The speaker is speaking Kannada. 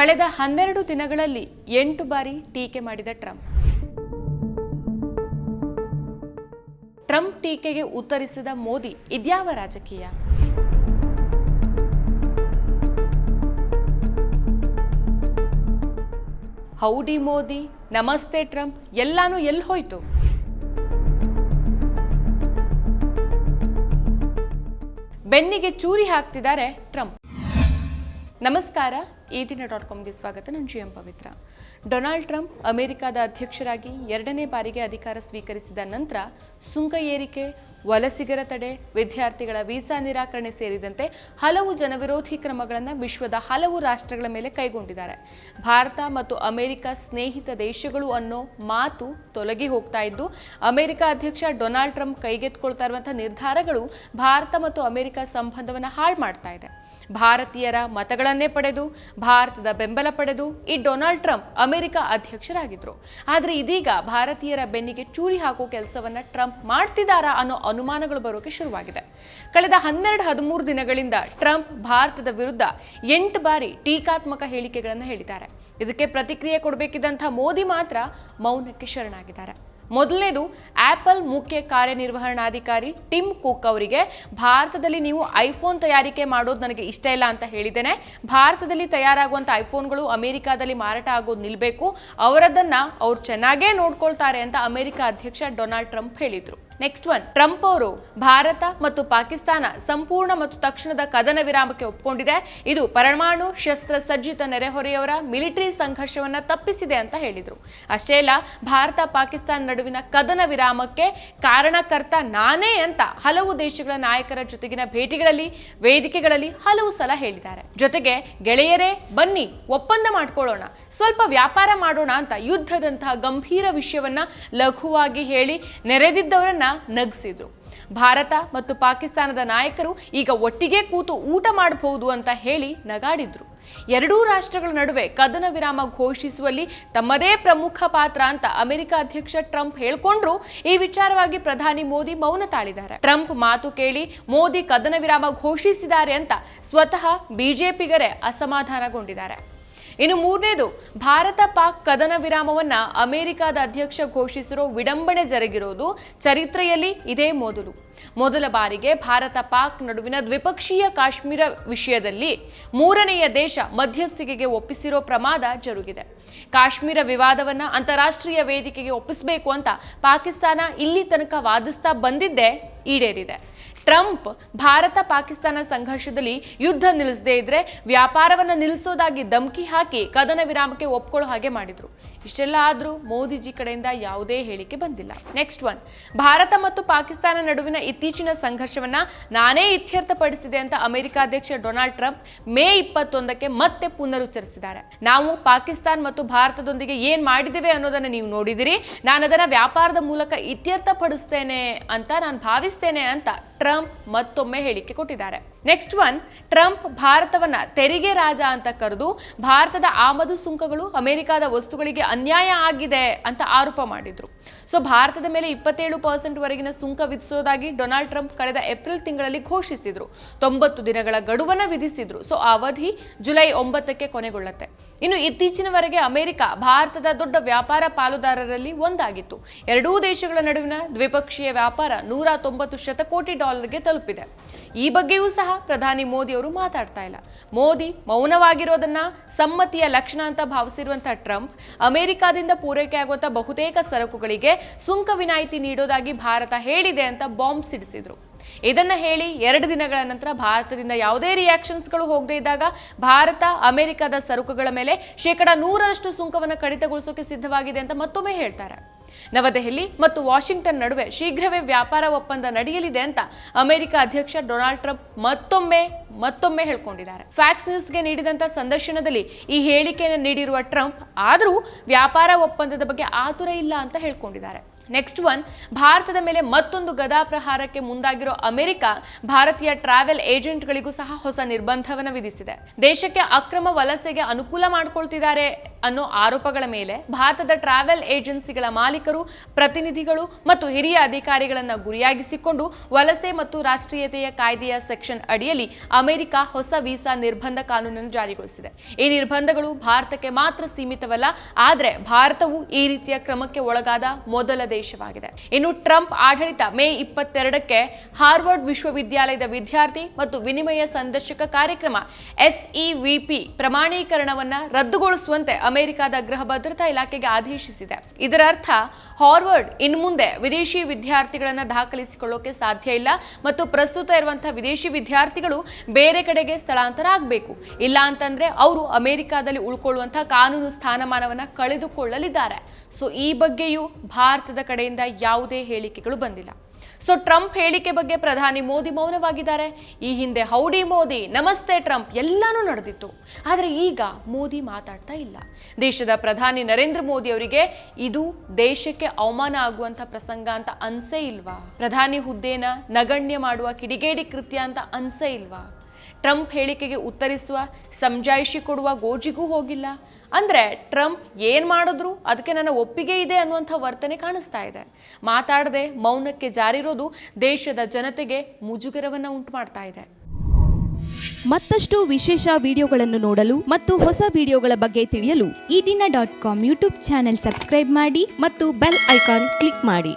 ಕಳೆದ ಹನ್ನೆರಡು ದಿನಗಳಲ್ಲಿ ಎಂಟು ಬಾರಿ ಟೀಕೆ ಮಾಡಿದ ಟ್ರಂಪ್. ಟ್ರಂಪ್ ಟೀಕೆಗೆ ಉತ್ತರಿಸಿದ ಮೋದಿ ಇದ್ಯಾವ ರಾಜಕೀಯ? ಹೌಡಿ ಮೋದಿ, ನಮಸ್ತೆ ಟ್ರಂಪ್, ಎಲ್ಲಾನು ಎಲ್ಲಿ ಹೋಯ್ತು? ಬೆನ್ನಿಗೆ ಚೂರಿ ಹಾಕ್ತಿದ್ದಾರೆ ಟ್ರಂಪ್. ನಮಸ್ಕಾರ. ಈ ದಿನ ಡಾಟ್ ಕಾಮ್ಗೆ ಸ್ವಾಗತ. ನಾನು G M Pavitra. Donald Trump ಅಮೆರಿಕದ ಅಧ್ಯಕ್ಷರಾಗಿ ಎರಡನೇ ಬಾರಿಗೆ ಅಧಿಕಾರ ಸ್ವೀಕರಿಸಿದ ನಂತರ ಸುಂಕ ಏರಿಕೆ, ವಲಸಿಗರ ತಡೆ, ವಿದ್ಯಾರ್ಥಿಗಳ ವೀಸಾ ನಿರಾಕರಣೆ ಸೇರಿದಂತೆ ಹಲವು ಜನವಿರೋಧಿ ಕ್ರಮಗಳನ್ನು ವಿಶ್ವದ ಹಲವು ರಾಷ್ಟ್ರಗಳ ಮೇಲೆ ಕೈಗೊಂಡಿದ್ದಾರೆ. ಭಾರತ ಮತ್ತು ಅಮೆರಿಕ ಸ್ನೇಹಿತ ದೇಶಗಳು ಅನ್ನೋ ಮಾತು ತೊಲಗಿ ಹೋಗ್ತಾ ಇದ್ದು, ಅಮೆರಿಕ ಅಧ್ಯಕ್ಷ ಡೊನಾಲ್ಡ್ ಟ್ರಂಪ್ ಕೈಗೆತ್ಕೊಳ್ತಾ ಇರುವಂಥ ನಿರ್ಧಾರಗಳು ಭಾರತ ಮತ್ತು ಅಮೆರಿಕ ಸಂಬಂಧವನ್ನು ಹಾಳು ಮಾಡ್ತಾ ಇದೆ. ಭಾರತೀಯರ ಮತಗಳನ್ನೇ ಪಡೆದು, ಭಾರತದ ಬೆಂಬಲ ಪಡೆದು ಈ ಡೊನಾಲ್ಡ್ ಟ್ರಂಪ್ ಅಮೆರಿಕ ಅಧ್ಯಕ್ಷರಾಗಿದ್ರು. ಆದರೆ ಇದೀಗ ಭಾರತೀಯರ ಬೆನ್ನಿಗೆ ಚೂರಿ ಹಾಕೋ ಕೆಲಸವನ್ನ ಟ್ರಂಪ್ ಮಾಡ್ತಿದ್ದಾರಾ ಅನ್ನೋ ಅನುಮಾನಗಳು ಬರೋಕೆ ಶುರುವಾಗಿದೆ. ಕಳೆದ ಹನ್ನೆರಡು ಹದಿಮೂರು ದಿನಗಳಿಂದ ಟ್ರಂಪ್ ಭಾರತದ ವಿರುದ್ಧ ಎಂಟು ಬಾರಿ ಟೀಕಾತ್ಮಕ ಹೇಳಿಕೆಗಳನ್ನು ಹೇಳಿದ್ದಾರೆ. ಇದಕ್ಕೆ ಪ್ರತಿಕ್ರಿಯೆ ಕೊಡಬೇಕಿದ್ದಂಥ ಮೋದಿ ಮಾತ್ರ ಮೌನಕ್ಕೆ ಶರಣಾಗಿದ್ದಾರೆ. ಮೊದಲನೇದು, ಆಪಲ್ ಮುಖ್ಯ ಕಾರ್ಯನಿರ್ವಹಣಾಧಿಕಾರಿ ಟಿಮ್ ಕುಕ್ ಅವರಿಗೆ, ಭಾರತದಲ್ಲಿ ನೀವು ಐಫೋನ್ ತಯಾರಿಕೆ ಮಾಡೋದು ನನಗೆ ಇಷ್ಟ ಇಲ್ಲ ಅಂತ ಹೇಳಿದ್ದೇನೆ. ಭಾರತದಲ್ಲಿ ತಯಾರಾಗುವಂಥ ಐಫೋನ್ಗಳು ಅಮೆರಿಕಾದಲ್ಲಿ ಮಾರಾಟ ಆಗೋದು ನಿಲ್ಲಬೇಕು ಅವರದನ್ನು ಅವ್ರು ಚೆನ್ನಾಗೇ ನೋಡ್ಕೊಳ್ತಾರೆ ಅಂತ ಅಮೆರಿಕ ಅಧ್ಯಕ್ಷ ಡೊನಾಲ್ಡ್ ಟ್ರಂಪ್ ಹೇಳಿದ್ರು. ನೆಕ್ಸ್ಟ್ ಒನ್ ಟ್ರಂಪ್ ಅವರು ಭಾರತ ಮತ್ತು ಪಾಕಿಸ್ತಾನ ಸಂಪೂರ್ಣ ಮತ್ತು ತಕ್ಷಣದ ಕದನ ವಿರಾಮಕ್ಕೆ ಒಪ್ಪಿಕೊಂಡಿದೆ ಇದು ಪರಮಾಣು ಶಸ್ತ್ರ ಸಜ್ಜಿತ ನೆರೆಹೊರೆಯವರ ಮಿಲಿಟರಿ ಸಂಘರ್ಷವನ್ನ ತಪ್ಪಿಸಿದೆ ಅಂತ ಹೇಳಿದ್ರು. ಅಷ್ಟೇ ಅಲ್ಲ, ಭಾರತ ಪಾಕಿಸ್ತಾನ ನಡುವಿನ ಕದನ ವಿರಾಮಕ್ಕೆ ಕಾರಣಕರ್ತ ನಾನೇ ಅಂತ ಹಲವು ದೇಶಗಳ ನಾಯಕರ ಜೊತೆಗಿನ ಭೇಟಿಗಳಲ್ಲಿ, ವೇದಿಕೆಗಳಲ್ಲಿ ಹಲವು ಸಲ ಹೇಳಿದ್ದಾರೆ. ಜೊತೆಗೆ ಗೆಳೆಯರೇ, ಬನ್ನಿ ಒಪ್ಪಂದ ಮಾಡ್ಕೊಳ್ಳೋಣ. ಸ್ವಲ್ಪ ವ್ಯಾಪಾರ ಮಾಡೋಣ ಅಂತ ಯುದ್ಧದಂತಹ ಗಂಭೀರ ವಿಷಯವನ್ನ ಲಘುವಾಗಿ ಹೇಳಿ ನೆರೆದಿದ್ದವರನ್ನ ನಗಿಸಿದ್ರು. ಭಾರತ ಮತ್ತು ಪಾಕಿಸ್ತಾನದ ನಾಯಕರು ಈಗ ಒಟ್ಟಿಗೆ ಕೂತು ಊಟ ಮಾಡಬಹುದು ಅಂತ ಹೇಳಿ ನಗಾಡಿದ್ರು. ಎರಡೂ ರಾಷ್ಟ್ರಗಳ ನಡುವೆ ಕದನ ವಿರಾಮ ಘೋಷಿಸುವಲ್ಲಿ ತಮ್ಮದೇ ಪ್ರಮುಖ ಪಾತ್ರ ಅಂತ ಅಮೆರಿಕ ಅಧ್ಯಕ್ಷ ಟ್ರಂಪ್ ಹೇಳ್ಕೊಂಡ್ರು. ಈ ವಿಚಾರವಾಗಿ ಪ್ರಧಾನಿ ಮೋದಿ ಮೌನ ತಾಳಿದ್ದಾರೆ. ಟ್ರಂಪ್ ಮಾತು ಕೇಳಿ ಮೋದಿ ಕದನ ವಿರಾಮ ಘೋಷಿಸಿದ್ದಾರೆ ಅಂತ ಸ್ವತಃ ಬಿಜೆಪಿಗರೇ ಅಸಮಾಧಾನಗೊಂಡಿದ್ದಾರೆ. ಇನ್ನು ಮೂರನೇದು, ಭಾರತ ಪಾಕ್ ಕದನ ವಿರಾಮವನ್ನ ಅಮೆರಿಕದ ಅಧ್ಯಕ್ಷ ಘೋಷಿಸಿರೋ ವಿಡಂಬಣೆ ಜರುಗಿರೋದು ಚರಿತ್ರೆಯಲ್ಲಿ ಇದೇ ಮೊದಲು. ಮೊದಲ ಬಾರಿಗೆ ಭಾರತ ಪಾಕ್ ನಡುವಿನ ದ್ವಿಪಕ್ಷೀಯ ಕಾಶ್ಮೀರ ವಿಷಯದಲ್ಲಿ ಮೂರನೆಯ ದೇಶ ಮಧ್ಯಸ್ಥಿಕೆಗೆ ಒಪ್ಪಿಸಿರೋ ಪ್ರಮಾದ ಜರುಗಿದೆ. ಕಾಶ್ಮೀರ ವಿವಾದವನ್ನ ಅಂತಾರಾಷ್ಟ್ರೀಯ ವೇದಿಕೆಗೆ ಒಪ್ಪಿಸಬೇಕು ಅಂತ ಪಾಕಿಸ್ತಾನ ಇಲ್ಲಿ ತನಕ ವಾದಿಸ್ತಾ ಬಂದಿದ್ದೇ ಈಡೇರಿದೆ. ಟ್ರಂಪ್ ಭಾರತ ಪಾಕಿಸ್ತಾನ ಸಂಘರ್ಷದಲ್ಲಿ ಯುದ್ಧ ನಿಲ್ಲಿಸದೇ ಇದ್ರೆ ವ್ಯಾಪಾರವನ್ನು ನಿಲ್ಲಿಸೋದಾಗಿ ಧಮಕಿ ಹಾಕಿ ಕದನ ವಿರಾಮಕ್ಕೆ ಒಪ್ಕೊಳ್ಳೋ ಹಾಗೆ ಮಾಡಿದ್ರು. ಇಷ್ಟೆಲ್ಲ ಆದರೂ ಮೋದಿಜಿ ಕಡೆಯಿಂದ ಯಾವುದೇ ಹೇಳಿಕೆ ಬಂದಿಲ್ಲ. ನೆಕ್ಸ್ಟ್ ಒನ್ ಭಾರತ ಮತ್ತು ಪಾಕಿಸ್ತಾನ ನಡುವಿನ ಇತ್ತೀಚಿನ ಸಂಘರ್ಷವನ್ನ ನಾನೇ ಇತ್ಯರ್ಥಪಡಿಸಿದೆ ಅಂತ ಅಮೆರಿಕ ಅಧ್ಯಕ್ಷ ಡೊನಾಲ್ಡ್ ಟ್ರಂಪ್ ಮೇ ಇಪ್ಪತ್ತೊಂದಕ್ಕೆ ಮತ್ತೆ ಪುನರುಚ್ಚರಿಸಿದ್ದಾರೆ. ನಾವು ಪಾಕಿಸ್ತಾನ್ ಮತ್ತು ಭಾರತದೊಂದಿಗೆ ಏನ್ ಮಾಡಿದ್ದೇವೆ ಅನ್ನೋದನ್ನ ನೀವು ನೋಡಿದಿರಿ. ನಾನು ಅದನ್ನ ವ್ಯಾಪಾರದ ಮೂಲಕ ಇತ್ಯರ್ಥಪಡಿಸ್ತೇನೆ ಅಂತ ನಾನು ಭಾವಿಸ್ತೇನೆ ಅಂತ ಟ್ರಂಪ್ ಮತ್ತೊಮ್ಮೆ ಹೇಳಿಕೆ ಕೊಟ್ಟಿದ್ದಾರೆ. ನೆಕ್ಸ್ಟ್ ಒನ್ ಟ್ರಂಪ್ ಭಾರತವನ್ನ ತೆರಿಗೆ ರಾಜ ಅಂತ ಕರೆದು ಭಾರತದ ಆಮದು ಸುಂಕಗಳು ಅಮೆರಿಕದ ವಸ್ತುಗಳಿಗೆ ಅನ್ಯಾಯ ಆಗಿದೆ ಅಂತ ಆರೋಪ ಮಾಡಿದ್ರು. ಸೊ ಭಾರತದ ಮೇಲೆ ಇಪ್ಪತ್ತೇಳು ಪರ್ಸೆಂಟ್ ವರೆಗಿನ ಸುಂಕ ವಿಧಿಸೋದಾಗಿ ಡೊನಾಲ್ಡ್ ಟ್ರಂಪ್ ಕಳೆದ ಏಪ್ರಿಲ್ ತಿಂಗಳಲ್ಲಿ ಘೋಷಿಸಿದ್ರು. ತೊಂಬತ್ತು ದಿನಗಳ ಗಡುವನ್ನ ವಿಧಿಸಿದ್ರು. ಸೊ ಅವಧಿ ಜುಲೈ ಒಂಬತ್ತಕ್ಕೆ ಕೊನೆಗೊಳ್ಳುತ್ತೆ. ಇನ್ನು ಇತ್ತೀಚಿನವರೆಗೆ ಅಮೆರಿಕ ಭಾರತದ ದೊಡ್ಡ ವ್ಯಾಪಾರ ಪಾಲುದಾರರಲ್ಲಿ ಒಂದಾಗಿತ್ತು. ಎರಡೂ ದೇಶಗಳ ನಡುವಿನ ದ್ವಿಪಕ್ಷೀಯ ವ್ಯಾಪಾರ ನೂರ ತೊಂಬತ್ತು ಶತಕೋಟಿ ಡಾಲರ್ಗೆ ತಲುಪಿದೆ. ಈ ಬಗ್ಗೆಯೂ ಸಹ ಪ್ರಧಾನಿ ಮೋದಿ ಅವರು ಮಾತಾಡ್ತಾ ಇಲ್ಲ. ಮೋದಿ ಮೌನವಾಗಿರೋದನ್ನ ಸಮ್ಮತಿಯ ಲಕ್ಷಣ ಅಂತ ಭಾವಿಸಿರುವಂತಹ ಟ್ರಂಪ್ ಅಮೆರಿಕಾದಿಂದ ಪೂರೈಕೆ ಆಗುವಂತಹ ಬಹುತೇಕ ಸರಕುಗಳಿಗೆ ಸುಂಕ ವಿನಾಯಿತಿ ನೀಡೋದಾಗಿ ಭಾರತ ಹೇಳಿದೆ ಅಂತ ಬಾಂಬ್ ಸಿಡಿಸಿದ್ರು. ಇದನ್ನ ಹೇಳಿ ಎರಡು ದಿನಗಳ ನಂತರ ಭಾರತದಿಂದ ಯಾವುದೇ ರಿಯಾಕ್ಷನ್ಸ್ಗಳು ಹೋಗದೇ ಇದ್ದಾಗ ಭಾರತ, ಅಮೆರಿಕದ ಸರಕುಗಳ ಮೇಲೆ ಶೇಕಡಾ ನೂರರಷ್ಟು ಸುಂಕವನ್ನು ಕಡಿತಗೊಳಿಸೋಕೆ ಸಿದ್ಧವಾಗಿದೆ ಅಂತ ಮತ್ತೊಮ್ಮೆ ಹೇಳ್ತಾರೆ. ನವದೆಹಲಿ ಮತ್ತು ವಾಷಿಂಗ್ಟನ್ ನಡುವೆ ಶೀಘ್ರವೇ ವ್ಯಾಪಾರ ಒಪ್ಪಂದ ನಡೆಯಲಿದೆ ಅಂತ ಅಮೆರಿಕ ಅಧ್ಯಕ್ಷ ಡೊನಾಲ್ಡ್ ಟ್ರಂಪ್ ಮತ್ತೊಮ್ಮೆ ಮತ್ತೊಮ್ಮೆ ಹೇಳ್ಕೊಂಡಿದ್ದಾರೆ. ಫ್ಯಾಕ್ಸ್ ನ್ಯೂಸ್ಗೆ ನೀಡಿದಂಥ ಸಂದರ್ಶನದಲ್ಲಿ ಈ ಹೇಳಿಕೆಯನ್ನು ನೀಡಿರುವ ಟ್ರಂಪ್, ಆದರೂ ವ್ಯಾಪಾರ ಒಪ್ಪಂದದ ಬಗ್ಗೆ ಆತುರ ಇಲ್ಲ ಅಂತ ಹೇಳ್ಕೊಂಡಿದ್ದಾರೆ. ನೆಕ್ಸ್ಟ್ ಒನ್ ಭಾರತದ ಮೇಲೆ ಮತ್ತೊಂದು ಗದಾ ಪ್ರಹಾರಕ್ಕೆ ಮುಂದಾಗಿರೋ ಅಮೆರಿಕ, ಭಾರತೀಯ ಟ್ರಾವೆಲ್ ಏಜೆಂಟ್ಗಳಿಗೂ ಸಹ ಹೊಸ ನಿರ್ಬಂಧವನ್ನು ವಿಧಿಸಿದೆ. ದೇಶಕ್ಕೆ ಅಕ್ರಮ ವಲಸೆಗೆ ಅನುಕೂಲ ಮಾಡ್ಕೊಳ್ತಿದ್ದಾರೆ ಅನ್ನೋ ಆರೋಪಗಳ ಮೇಲೆ ಭಾರತದ ಟ್ರಾವೆಲ್ ಏಜೆನ್ಸಿಗಳ ಮಾಲೀಕರು, ಪ್ರತಿನಿಧಿಗಳು ಮತ್ತು ಹಿರಿಯ ಅಧಿಕಾರಿಗಳನ್ನು ಗುರಿಯಾಗಿಸಿಕೊಂಡು ವಲಸೆ ಮತ್ತು ರಾಷ್ಟ್ರೀಯತೆಯ ಕಾಯ್ದೆಯ ಸೆಕ್ಷನ್ ಅಡಿಯಲ್ಲಿ ಅಮೆರಿಕ ಹೊಸ ವೀಸಾ ನಿರ್ಬಂಧ ಕಾನೂನನ್ನು ಜಾರಿಗೊಳಿಸಿದೆ. ಈ ನಿರ್ಬಂಧಗಳು ಭಾರತಕ್ಕೆ ಮಾತ್ರ ಸೀಮಿತವಲ್ಲ, ಆದರೆ ಭಾರತವು ಈ ರೀತಿಯ ಕ್ರಮಕ್ಕೆ ಒಳಗಾದ ಮೊದಲ ದೇಶವಾಗಿದೆ. ಇನ್ನು ಟ್ರಂಪ್ ಆಡಳಿತ ಮೇ ಇಪ್ಪತ್ತೆರಡಕ್ಕೆ ಹಾರ್ವರ್ಡ್ ವಿಶ್ವವಿದ್ಯಾಲಯದ ವಿದ್ಯಾರ್ಥಿ ಮತ್ತು ವಿನಿಮಯ ಸಂದರ್ಶಕ ಕಾರ್ಯಕ್ರಮ ಎಸ್ಇವಿಪಿ ಪ್ರಮಾಣೀಕರಣವನ್ನು ರದ್ದುಗೊಳಿಸುವಂತೆ ಅಮೆರಿಕದ ಗೃಹ ಭದ್ರತಾ ಇಲಾಖೆಗೆ ಆದೇಶಿಸಿದೆ. ಇದರ ಅರ್ಥ ಹಾರ್ವರ್ಡ್ ಇನ್ನು ಮುಂದೆ ವಿದೇಶಿ ವಿದ್ಯಾರ್ಥಿಗಳನ್ನು ದಾಖಲಿಸಿಕೊಳ್ಳೋಕೆ ಸಾಧ್ಯ ಇಲ್ಲ ಮತ್ತು ಪ್ರಸ್ತುತ ಇರುವಂತಹ ವಿದೇಶಿ ವಿದ್ಯಾರ್ಥಿಗಳು ಬೇರೆ ಕಡೆಗೆ ಸ್ಥಳಾಂತರ ಆಗಬೇಕು. ಇಲ್ಲ ಅಂತಂದ್ರೆ ಅವರು ಅಮೆರಿಕಾದಲ್ಲಿ ಉಳ್ಕೊಳ್ಳುವಂತಹ ಕಾನೂನು ಸ್ಥಾನಮಾನವನ್ನು ಕಳೆದುಕೊಳ್ಳಲಿದ್ದಾರೆ. ಸೊ ಈ ಬಗ್ಗೆಯೂ ಭಾರತದ ಕಡೆಯಿಂದ ಯಾವುದೇ ಹೇಳಿಕೆಗಳು ಬಂದಿಲ್ಲ. ಸೊ ಟ್ರಂಪ್ ಹೇಳಿಕೆ ಬಗ್ಗೆ ಪ್ರಧಾನಿ ಮೋದಿ ಮೌನವಾಗಿದ್ದಾರೆ. ಈ ಹಿಂದೆ ಹೌಡಿ ಮೋದಿ, ನಮಸ್ತೆ ಟ್ರಂಪ್ ಎಲ್ಲಾನು ನಡೆದಿತ್ತು. ಆದರೆ ಈಗ ಮೋದಿ ಮಾತಾಡ್ತಾ ಇಲ್ಲ. ದೇಶದ ಪ್ರಧಾನಿ ನರೇಂದ್ರ ಮೋದಿ ಅವರಿಗೆ ಇದು ದೇಶಕ್ಕೆ ಅವಮಾನ ಆಗುವಂತ ಪ್ರಸಂಗ ಅಂತ ಅನ್ಸೇ ಇಲ್ವಾ? ಪ್ರಧಾನಿ ಹುದ್ದೆನ ನಗಣ್ಯ ಮಾಡುವ ಕಿಡಿಗೇಡಿ ಕೃತ್ಯ ಅಂತ ಅನ್ಸೇ ಇಲ್ವಾ? ಟ್ರಂಪ್ ಹೇಳಿಕೆಗೆ ಉತ್ತರಿಸುವ, ಸಮಜಾಯಿಷಿ ಕೊಡುವ ಗೋಜಿಗೂ ಹೋಗಿಲ್ಲ. ಅಂದರೆ ಟ್ರಂಪ್ ಏನು ಮಾಡಿದ್ರು ಅದಕ್ಕೆ ನನ್ನ ಒಪ್ಪಿಗೆ ಇದೆ ಅನ್ನುವಂಥ ವರ್ತನೆ ಕಾಣಿಸ್ತಾ ಇದೆ. ಮಾತಾಡದೆ ಮೌನಕ್ಕೆ ಜಾರಿರೋದು ದೇಶದ ಜನತೆಗೆ ಮುಜುಗರವನ್ನು ಉಂಟು ಮಾಡ್ತಾ ಇದೆ. ಮತ್ತಷ್ಟು ವಿಶೇಷ ವಿಡಿಯೋಗಳನ್ನು ನೋಡಲು ಮತ್ತು ಹೊಸ ವಿಡಿಯೋಗಳ ಬಗ್ಗೆ ತಿಳಿಯಲು ಈ ದಿನ dot com YouTube channel subscribe ಮಾಡಿ ಮತ್ತು ಬೆಲ್ ಐಕಾನ್ ಕ್ಲಿಕ್ ಮಾಡಿ.